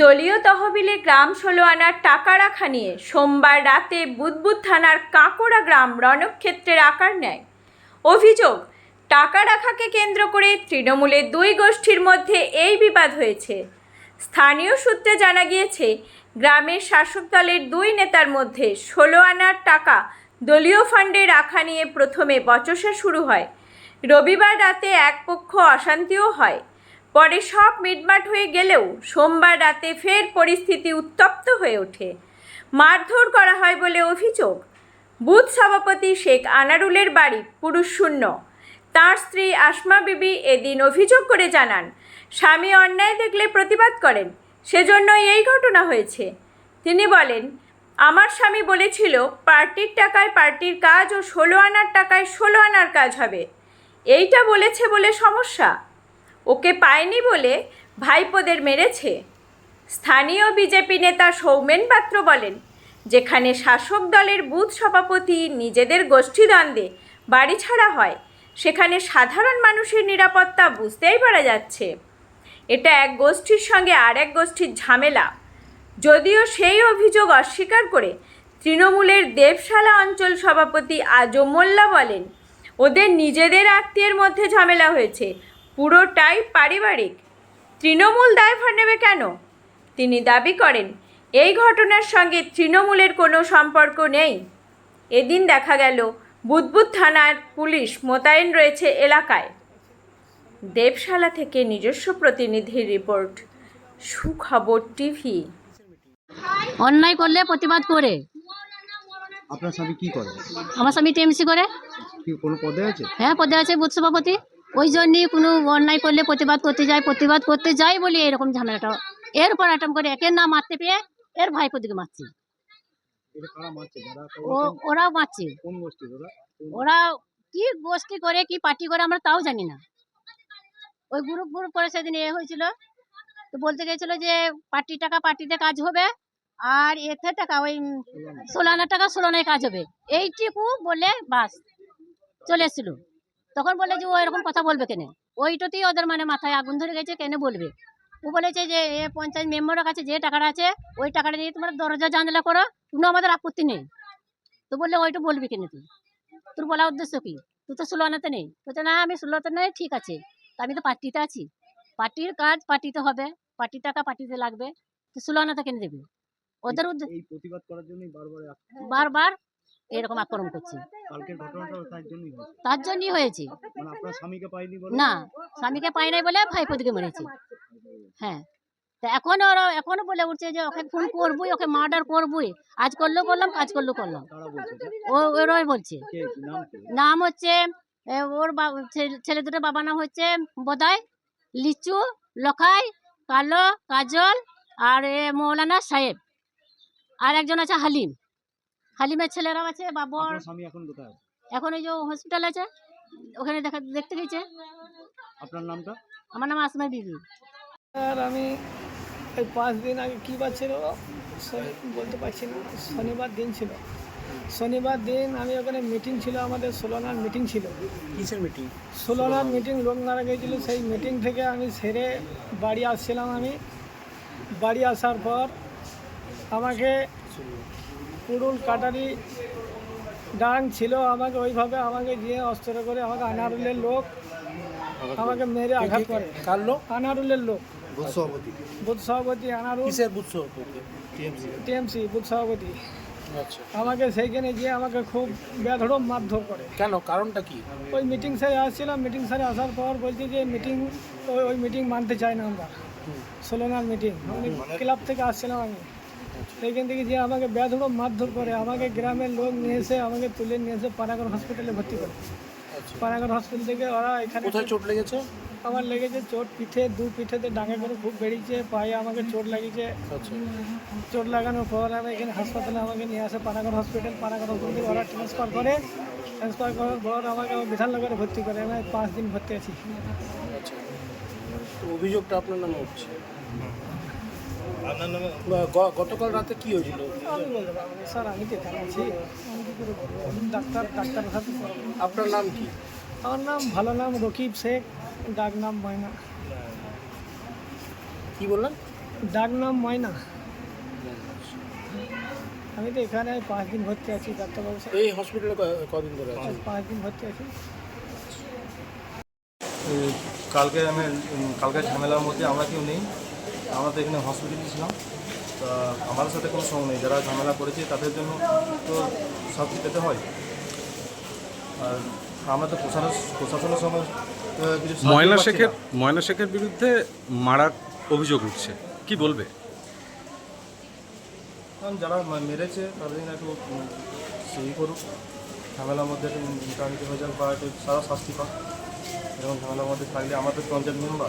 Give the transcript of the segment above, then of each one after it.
দলীয় তহবিলে গ্রাম ষোলো আনার টাকা রাখা নিয়ে সোমবার রাতে বুদবুদ থানার কাঁকড়া গ্রাম রণক্ষেত্রের আকার নেয়। অভিযোগ, টাকা রাখাকে কেন্দ্র করে তৃণমূলের দুই গোষ্ঠীর মধ্যে এই বিবাদ হয়েছে। স্থানীয় সূত্রে জানা গিয়েছে, গ্রামের শাসক দলের দুই নেতার মধ্যে ষোলো আনার টাকা দলীয় ফান্ডে রাখা নিয়ে প্রথমে বচসা শুরু হয়। রবিবার রাতে এক পক্ষ অশান্তিও হয়। পরে সব মিটমাট হয়ে গেলেও সোমবার রাতে ফের পরিস্থিতি উত্তপ্ত হয়ে ওঠে। মারধর করা হয় বলে অভিযোগ। বুথ সভাপতি শেখ আনারুলের বাড়ি পুরুষ শূন্য। তাঁর স্ত্রী আসমা বিবি এদিন অভিযোগ করে জানান, স্বামী অন্যায় দেখলে প্রতিবাদ করেন, সেজন্যই এই ঘটনা হয়েছে। তিনি বলেন, আমার স্বামী বলেছিল, পার্টির টাকায় পার্টির কাজ ও ষোলো আনার টাকায় ষোলো আনার কাজ হবে। এইটা বলেছে বলে সমস্যা। ওকে পায়নি বলে ভাইপোদের মেরেছে। স্থানীয় বিজেপি নেতা সৌমেন পাত্র বলেন, যেখানে শাসক দলের বুথ সভাপতি নিজেদের গোষ্ঠীদ্বন্দ্বে বাড়ি ছাড়া হয়, সেখানে সাধারণ মানুষের নিরাপত্তা বুঝতেই পারা যাচ্ছে। এটা এক গোষ্ঠীর সঙ্গে আর এক গোষ্ঠীর ঝামেলা। যদিও সেই অভিযোগ অস্বীকার করে তৃণমূলের দেবশালা অঞ্চল সভাপতি আজম মোল্লা বলেন, ওদের নিজেদের আত্মীয়ের মধ্যে ঝামেলা হয়েছে। পুরোটাই পারিবারিক। তৃণমূল দায়ভার নেবে কেন? তিনি দাবি করেন এই ঘটনার সঙ্গে তৃণমূলের কোনো সম্পর্ক নেই। এদিন দেখা গেল বুদবুদ থানার পুলিশ মোতায়েন রয়েছে এলাকায়। দেবশালা থেকে নিজস্ব প্রতিনিধির রিপোর্ট সুখবর টিভি। অন্যায় করলে প্রতিবাদ করে। আপনার স্বামী কি করে? আমার স্বামী টিএমসি করে। কি কোনো পদে আছে? হ্যাঁ পদে আছে বুথ সভাপতি। ওই জন্যই কোনো অন্যায় করলে প্রতিবাদ করতে যায় প্রতিবাদ করতে যাই বলে এরকম ঝামেলাটা। এরপর অ্যাটাম করে একের না মারতে পেয়ে এর ভাইপো দিকে মারছে। ওরাও মারছে। ওরা? কি গোষ্ঠী করে কি পার্টি করে আমরা তাও জানি না। ওই গ্রুপ গ্রুপ করে সেদিন এ হয়েছিল। তো বলতে গেছিল যে পার্টি টাকা পার্টিতে কাজ হবে আর এতে টাকা ওই ষোলো টাকা ষোলো কাজ হবে। এইটুকু বলে বাস চলে এসেছিল। তখন বলে যে ও এরকম কথা বলবে কেন? ওইটাতেই ওদের মানে মাথায় আগুন ধরে গেছে কেন বলবে? ও বলেছে যে এ পঞ্চায়েত মেম্বারের কাছে যে টাকাটা আছে ওই টাকাটা নিয়ে তোমরা দরজা জানলা করো কোনো আমাদের আপত্তি নেই। তো বললে ওইটা বলবি কেন তুই? তোর বলার উদ্দেশ্য কি? তুই তো ষোলো আনাতে নেই। বলছে না আমি ষোলোতে নেই ঠিক আছে তা আমি তো পার্টিতে আছি। পার্টির কাজ পার্টিতে হবে পার্টির টাকা পার্টিতে লাগবে তো ষোলো আনাতে কেন দেবে? ওদের উদ্দেশ্য এই প্রতিবাদ করার জন্যই বারবার আক- বারবার এরকম আক্রমণ করছে। তার জন্যই হয়েছে। মানে না স্বামীকে পাই নাই বলে ভাইপো দিকে মেরেছে। হ্যাঁ। তা এখন ওরা এখনও বলে উঠছে যে ওকে ফোন করবই ওকে মার্ডার করবই। আজ করলেও করলাম কাজ করলেও করলাম। ও ওরাই বলছে। নাম হচ্ছে ওর ছেলে দুটো বাবা নাম হচ্ছে বোদাই লিচু লখাই কালো কাজল আর এ মৌলানা সাহেব। আর একজন আছে হালিম। হালিমের ছেলেরাও আছে বাবর আপনার স্বামী এখন কোথায় এখন ওই যে হসপিটাল আছে ওখানে দেখা দেখতে গেছে। আপনার নামটা? আমার নাম আসমা বিবি। আর আমি এই পাঁচ দিন আগে কী বার ছিল? বলতে পারছি না শনিবার দিন ছিল। শনিবার দিন আমি ওখানে মিটিং ছিল আমাদের ষোলোনার মিটিং ছিল। কিসের মিটিং ষোলোনার মিটিং লোক মারা গিয়েছিল সেই মিটিং থেকে আমি সেরে বাড়ি আসছিলাম আমি। বাড়ি আসার পর আমাকে কুড়ুল কাটারি ডাং ছিল আমাকে ওইভাবে আমাকে গিয়ে অস্ত্র করে আমাকে আনারুলের লোক আমাকে মেরে আঘাত করে। কার লোক? আনারুলের লোক। বুথ সভাপতি। বুথ সভাপতি আনারুল। কিসের বুঝছ টিএমসি। টিএমসি বুথ সভাপতি। আচ্ছা। আমাকে সেইখানে গিয়ে আমাকে খুব বেধড়ম মারধর করে। কেন? কারণটা কি? ওই মিটিং স্যারে আসছিলাম। মিটিং স্যারে আসার পর বলছি যে মিটিং ওই ওই মিটিং মানতে চাই না আমরা। ষোলোনার মিটিং আমি ক্লাব থেকে আসছিলাম আমি। সেইখান থেকে যে আমাকে বেধড়ম মারধর করে আমাকে গ্রামের লোক নিয়ে এসে আমাকে তুলে নিয়ে এসে পারাগর হসপিটালে ভর্তি করে। আচ্ছা। পানাগড় হসপিটাল থেকে ওরা এখানে কোথায় চোট লেগেছে? আমার লেগেছে চোট পিঠে দু পিঠেতে ডাঙে করে খুব বেরিয়েছে পায়ে আমাকে চোট লাগিয়েছে। আচ্ছা। চোট লাগানোর পর আমি এখানে হাসপাতালে আমাকে নিয়ে আসে পানাগড় হসপিটাল পানাগড় হসপিটাল থেকে ওরা ট্রান্সফার করে। ট্রান্সফার করার পর আমাকে বিধাননগরে ভর্তি করে। আমি পাঁচ দিন ভর্তি আছি। আচ্ছা। অভিযোগটা আপনার নামে গ- গতকাল রাতে কি হয়েছিল? আমি বলতে পারব না, স্যার আমি তো এখানে আছি আমি কী করে বলব? আমি ডাক্তার ডাক্তার সাথে করব। আপনার নাম কি? আমার নাম ভালো নাম রকিব শেখ। ডাক নাম ময়না। কি বললেন? ডাক নাম ময়না। আমি তো এখানে পাঁচ দিন ভর্তি আছি ডাক্তারবাবু স্যার। এই হসপিটালে ক- কদিন ধরে আছে পাঁচ দিন ভর্তি আছি। কালকে আমি উম, কালকে ঝামেলার মধ্যে আমরা কেউ নেই। আমরা তো এখানে হসপিটালে ছিলাম। তা আমাদের সাথে কোনো সঙ্গ নেই। যারা ঝামেলা করেছে তাদের জন্য তো শাস্তি পেতে হয়। আর আমরা তো প্রশাসনের প্রশাসনের সঙ্গে তো কিছু সাহায্য ময়না পাচ্ছি শেখের না। ময়না শেখের বিরুদ্ধে মারার অভিযোগ উঠছে। কি বলবে? কারণ যারা মা- মেরেছে তাদের জন্য একটু উম, সেই করুক। ঝামেলার মধ্যে একটু হয়ে যাক বা একটু সারা শাস্তি পাক। এরকম ঝামেলার মধ্যে থাকলে আমাদের পঞ্চায়েত মেম্বার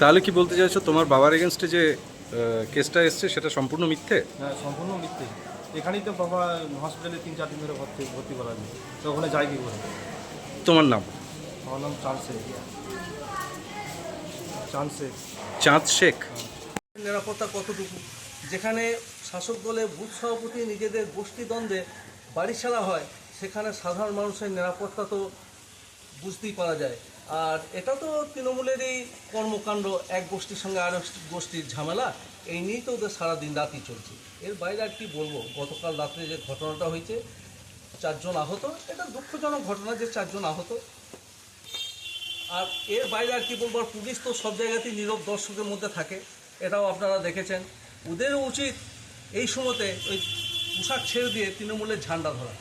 তাহলে কি বলতে চাইছো তোমার বাবার এগেনস্টে যে কেসটা এসছে সেটা সম্পূর্ণ মিথ্যে? হ্যাঁ সম্পূর্ণ মিথ্যে। এখানেই তো বাবা হসপিটালে তিন চার দিন ধরে ভর্তি ভর্তি করা যায় তো ওখানে যাই কি করে তোমার নাম? আমার নাম চাঁদ শেখ। চাঁদ শেখ। চাঁদ শেখ? নিরাপত্তা কতটুকু? যেখানে শাসক দলে বুথ সভাপতি নিজেদের গোষ্ঠীদ্বন্দ্বে বাড়ি ছাড়া হয় সেখানে সাধারণ মানুষের নিরাপত্তা তো বুঝতেই পারা যায়। আর এটা তো তৃণমূলেরই কর্মকাণ্ড, এক গোষ্ঠীর সঙ্গে আরেক গোষ্ঠীর ঝামেলা, এই নিয়েই তো ওদের সারাদিন রাতই চলছে। এর বাইরে আর কি বলব? গতকাল রাত্রে যে ঘটনাটা হয়েছে, চারজন আহত, এটা দুঃখজনক ঘটনা যে চারজন আহত। আর এর বাইরে আর কি বলব, আর পুলিশ তো সব জায়গাতেই নীরব দর্শকের মধ্যে থাকে, এটাও আপনারা দেখেছেন। ওদেরও উচিত এই সময়তে ওই পোশাক ছেড়ে দিয়ে তৃণমূলের ঝান্ডা ধরা।